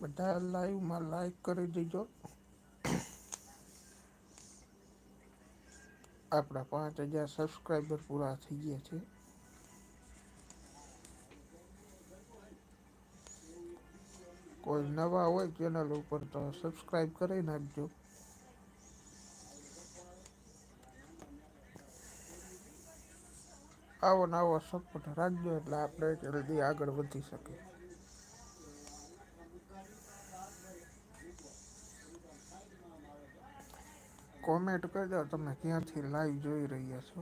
બધા લાઈવમાં લાઈક કરી દેજો. આપણા પાંચ હજાર સબસ્ક્રાઈબર પૂરા થઈ ગયા છે. કોઈ નવા હોય ચેનલ ઉપર તો સબસ્ક્રાઈબ કરી નાખજો. આવો નવો સપોર્ટ રાખજો એટલે આપણે જલ્દી આગળ વધી શકીએ. કોમેન્ટ કરી દો, તમે ક્યાંથી લાઈવ જોઈ રહ્યા છો?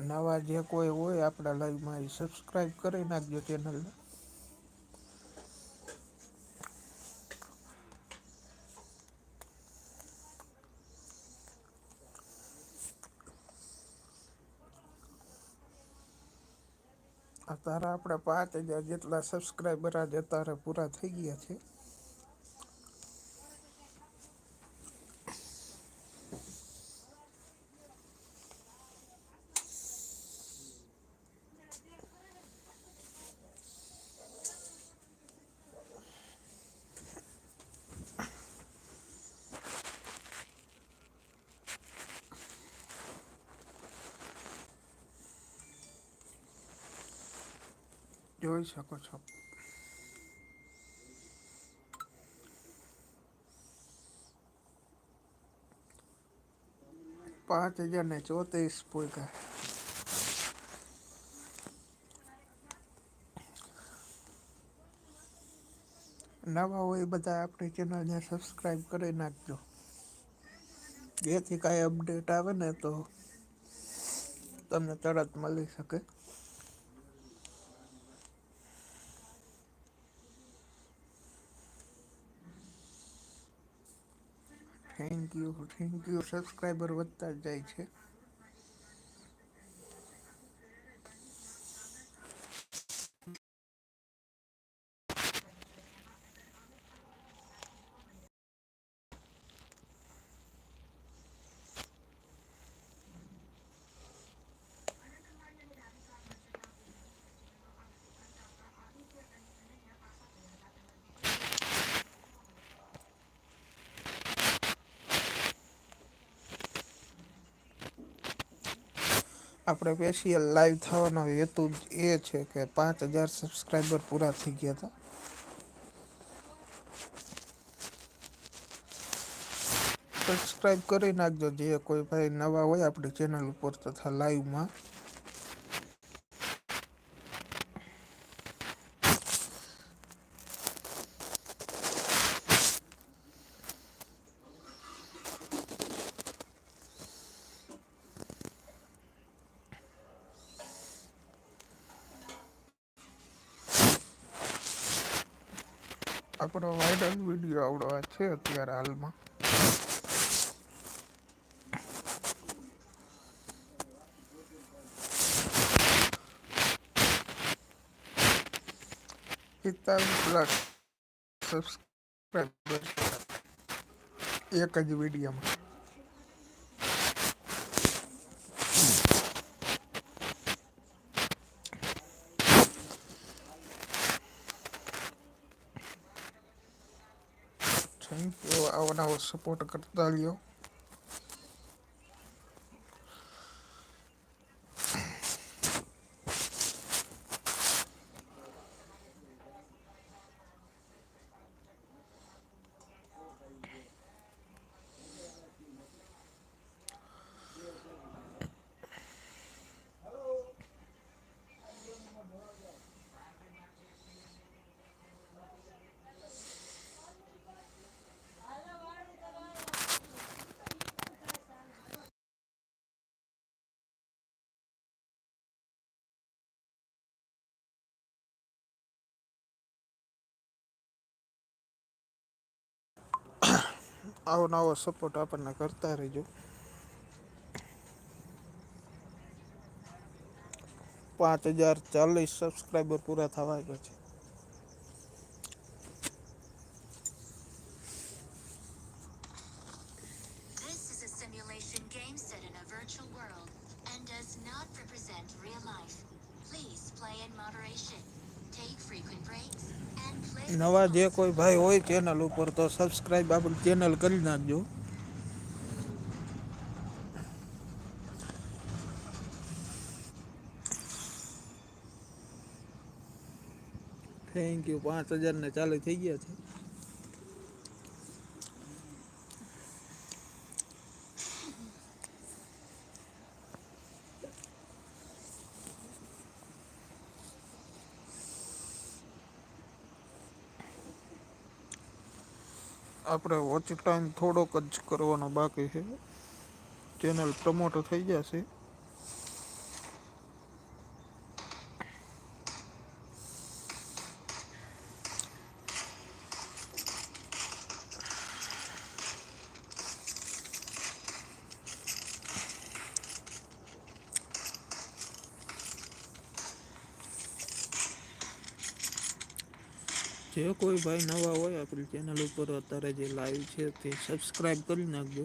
નવા જે કોઈ હોય આપણા લાઈવમાં એ સબસ્ક્રાઈબ કરી નાખજો ચેનલને અત્યારે આપણે પાંચ હજાર જેટલા સબસ્ક્રાઈબર આજે અત્યારે પૂરા થઈ ગયા છે. જોઈ શકો છો પાંચ હજાર ને ચોત્રીસ પૂરા નવા હોય બધા આપણી ચેનલને સબસ્ક્રાઈબ કરી નાખજો જેથી કાંઈ અપડેટ આવે ને તો તમને તરત મળી શકે thank you thank you subscriber વધતા જાય છે. આપણે સ્પેશિયલ લાઈવ થવાનો હેતુ એ છે કે પાંચ હજાર સબસ્ક્રાઈબર પૂરા થઈ ગયા હતા. સબસ્ક્રાઈબ કરી નાખજો. જે કોઈ ભાઈ નવા હોય આપણી ચેનલ ઉપર તથા લાઈવમાં આપણો વાયરલ વીડિયો આવડો આ છે અત્યારે હાલમાં પિસ્તાલીસ લાખ સબસ્ક્રાઈબર એક જ વિડીયોમાં થેન્ક યુ. આવો નવો સપોર્ટ કરતા રહ્યો. આવો નવો સપોર્ટ આપણને કરતા રહીજો. પાંચ હજાર ચાલીસ સબસ્ક્રાઈબર પૂરા થવા આવ્યા છે. નવા જે કોઈ ભાઈ હોય ચેનલ ઉપર તો સબસ્ક્રાઈબ આપણી ચેનલ કરી નાખજો. થેન્ક યુ પાંચ હજાર ને ચાલુ થઈ ગયા છે. આપણે વોચ ટાઈમ થોડોક જ કરવાનો બાકી છે. ચેનલ પ્રમોટ થઈ જશે જે કોઈ ભાઈ નવા હોય આપણી ચેનલ ઉપર અત્યારે જે લાઈવ છે તે સબસ્ક્રાઈબ કરી નાખજો.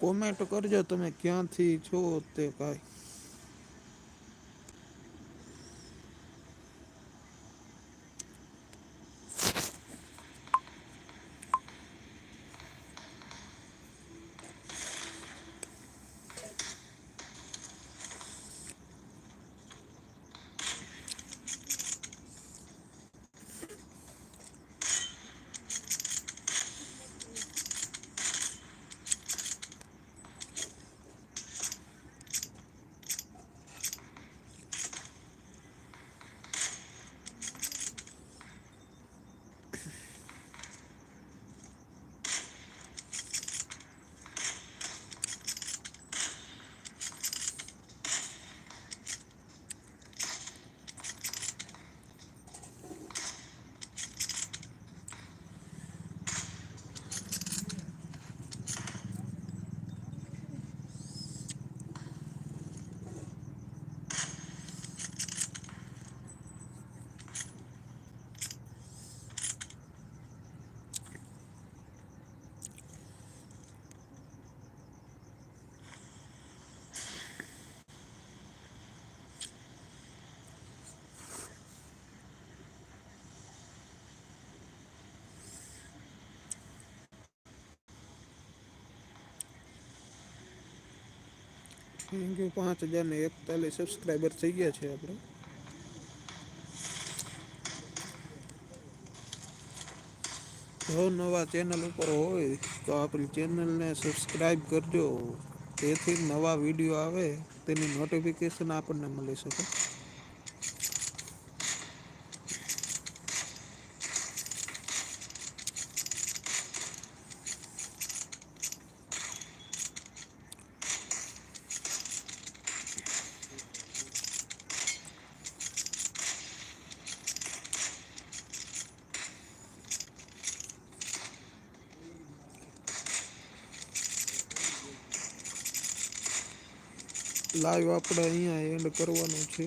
કોમેન્ટ કરજો તમે ક્યાંથી છો તે કાંઈ. થેન્ક યુ પાંચ હજાર ને એકતાલીસ સબસ્ક્રાઈબર થઈ ગયા છે આપણે. જો નવા ચેનલ ઉપર હોય તો આપણી ચેનલને સબસ્ક્રાઈબ કરજો. તેથી નવા વીડિયો આવે તેની નોટિફિકેશન આપણને મળી શકે. લાઈવ આપણે અહીંયા એન્ડ કરવાનું છે.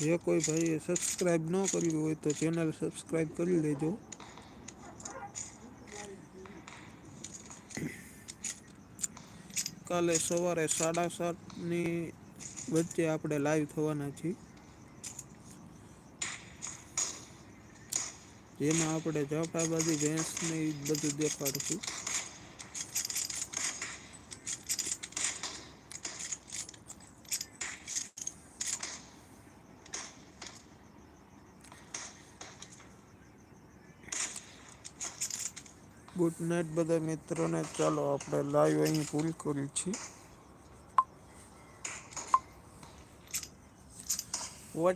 જે કોઈ ભાઈએ સબસ્ક્રાઈબ ન કર્યું હોય તો ચેનલ સબસ્ક્રાઈબ કરી લેજો. કાલે સવારે સાડા સાતની વચ્ચે આપણે લાઈવ થવાના છીએ. જેમાં આપણે જાફરાબાદી ભેંસને બધું દેખાડશું. ગુડ નાઇટ બધા મિત્રોને. ચાલો આપણે લાઈવ અહીં પૂરી કરી છીએ